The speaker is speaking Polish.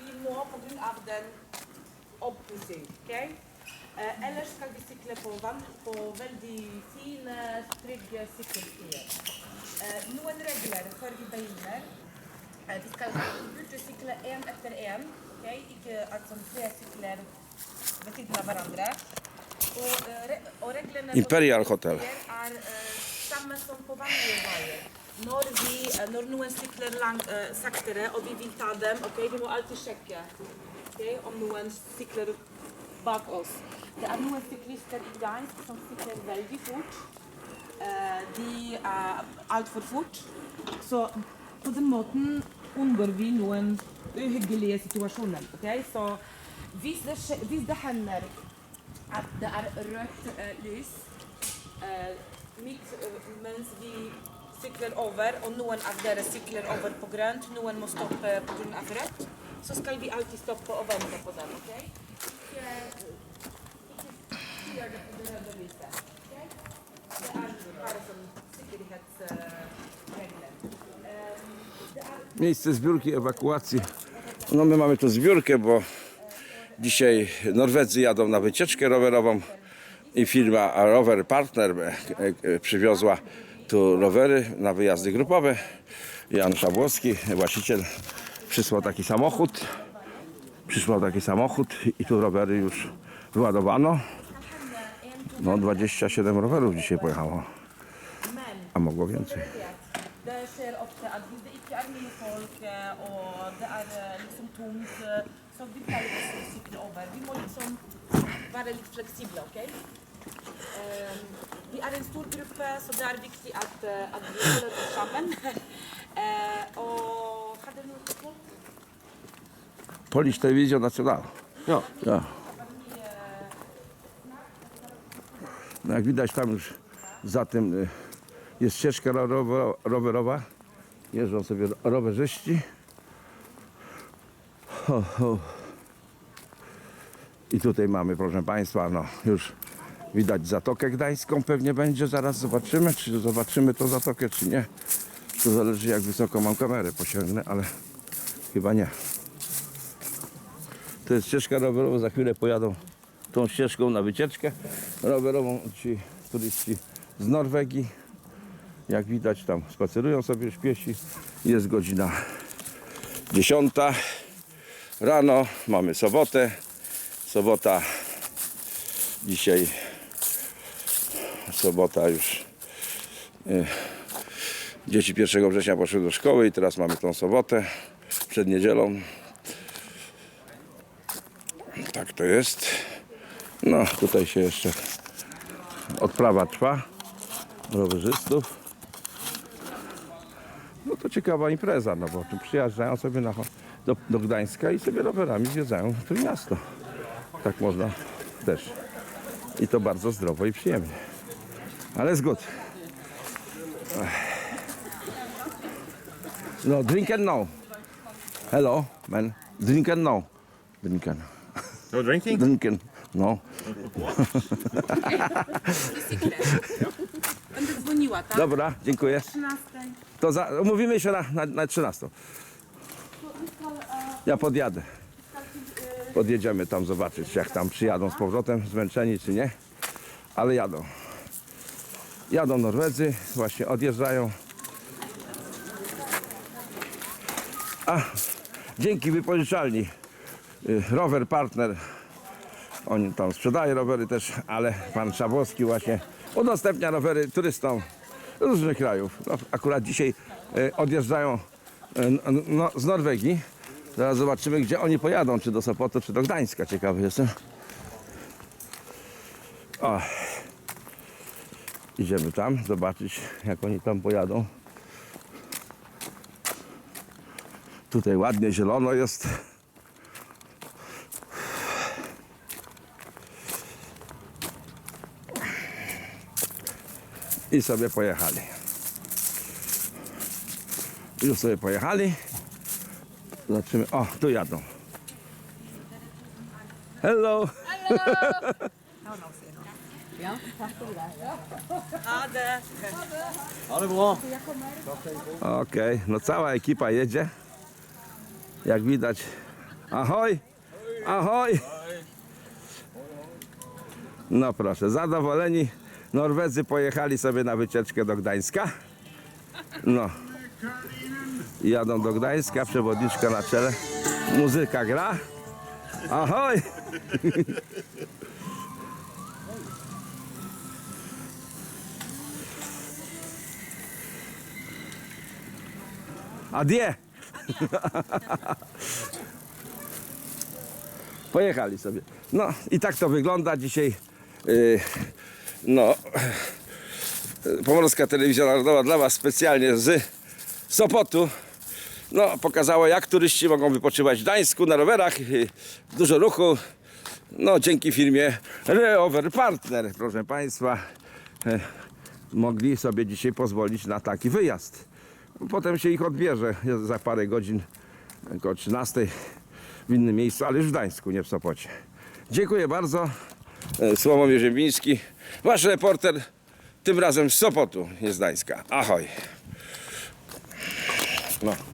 vi må på grunn av den oppussing. Okay? Eh, ellers skal vi sykle på vann på veldig fine, trygge sykkelstier. Eh, noen regler før vi begynner. Eh, vi skal burde sykle én etter én. Okay? Ikke altså tre sykler ved siden av hverandre. Og, eh, re og reglene Imperial Hotel. er eh, samme som på vanlige veier. Når, vi, eh, når noen sykler langt, uh, saktere og vi vil ta dem, okay? vi må alltid sjekke okay? om noen sykler bak oss. Det er noen syklister i Gdańsk som sykler veldig fort. Uh, de er altfor fort. Så på den måten unngår vi noen uhyggelige situasjoner. Okay? Så hvis det, hvis det hender at det er rødt uh, lys uh, midt eh, mens vi sykler over, og noen av dere sykler over på grønt, noen må stoppe pga. rødt, så skal vi alltid stoppe og vente på dem. ok? Ikke, ikke gjør det på det røde lyset. ok? Det er bare sånn sikkerhetsregler. Det Miejsce zbiórki, ewakuacji. No my mamy tu zbiórkę, bo dzisiaj Norwedzy jadą na wycieczkę rowerową i firma Rower Partner e, e, przywiozła tu rowery na wyjazdy grupowe. Jan Szabłowski, właściciel, przysłał taki samochód. Przysłał taki samochód i tu rowery już wyładowano. No 27 rowerów dzisiaj pojechało, a mogło więcej. Være? Vi er en stor gruppe, så det er viktig at, at vi holder oss sammen. Eh, Og har dere noe spørsmål? Polish Telewizja Nacjonalna. Ja. Ja. No jak widać tam już za tym y, jest ścieżka rowerowa, rowerowa. Jeżdżą sobie rowerzyści. Ho, ho. I tutaj mamy, proszę Państwa, no już widać Zatokę Gdańską pewnie będzie. Zaraz zobaczymy, czy zobaczymy tą Zatokę, czy nie. To zależy jak wysoko mam kamerę posiągnę, ale chyba nie. To jest ścieżka rowerowa, za chwilę pojadą tą ścieżką na wycieczkę rowerową ci turyści z Norwegii. Jak widać tam spacerują sobie już piesi. Jest godzina 10 rano, mamy sobotę. Sobota dzisiaj sobota już y, dzieci 1 września poszły do szkoły i teraz mamy tą sobotę przed niedzielą tak to jest. No, tutaj się jeszcze odprawa trwa rowerzystów. No to ciekawa impreza, no bo tu przyjeżdżają sobie na, do, do Gdańska i sobie rowerami zwiedzają to miasto. Tak można też. I to bardzo zdrowo i przyjemnie. Ale zgód. No, drink and no. Hello, man. Drink and no. Drink and No drinking? Drinken. No. Będę dzwoniła, tak? Dobra, dziękuję. 13. To za, umówimy się na, na, na 13. Ja podjadę. Podjedziemy tam zobaczyć, jak tam przyjadą z powrotem, zmęczeni czy nie. Ale jadą. Jadą Norwedzy, właśnie odjeżdżają. A, dzięki wypożyczalni. y, Rower Partner. Oni tam sprzedają rowery też, ale pan Szabowski właśnie udostępnia rowery turystom różnych krajów. No, akurat dzisiaj e, odjeżdżają n- no, z Norwegii. Zaraz zobaczymy, gdzie oni pojadą, czy do Sopotu, czy do Gdańska. Ciekawy jestem. O. Idziemy tam, zobaczyć, jak oni tam pojadą. Tutaj ładnie zielono jest. I sobie pojechali. Już sobie pojechali. Zobaczymy. O, tu jadą. Hello. Ha det bra. Okej, no cała ekipa jedzie. Jak widać, Ahoj! Ahoj! No proszę, zadowoleni Norwedzy pojechali sobie na wycieczkę do Gdańska. No. Jadą do Gdańska, przewodniczka na czele. Muzyka gra. Ahoj! Adie! Pojechali sobie. No i tak to wygląda dzisiaj. Yy, no, Pomorska Telewizja Narodowa dla Was specjalnie z Sopotu. No, pokazała jak turyści mogą wypoczywać w Gdańsku na rowerach. Yy, Dużo ruchu. No, dzięki firmie Rover Partner, proszę Państwa, e, mogli sobie dzisiaj pozwolić na taki wyjazd. Potem się ich odbierze za parę godzin, około 13 w innym miejscu, ale już w Gdańsku, nie w Sopocie. Dziękuję bardzo. E, Sławomir Ziemiński, wasz reporter, tym razem z Sopotu, nie z Gdańska. Ahoj. No.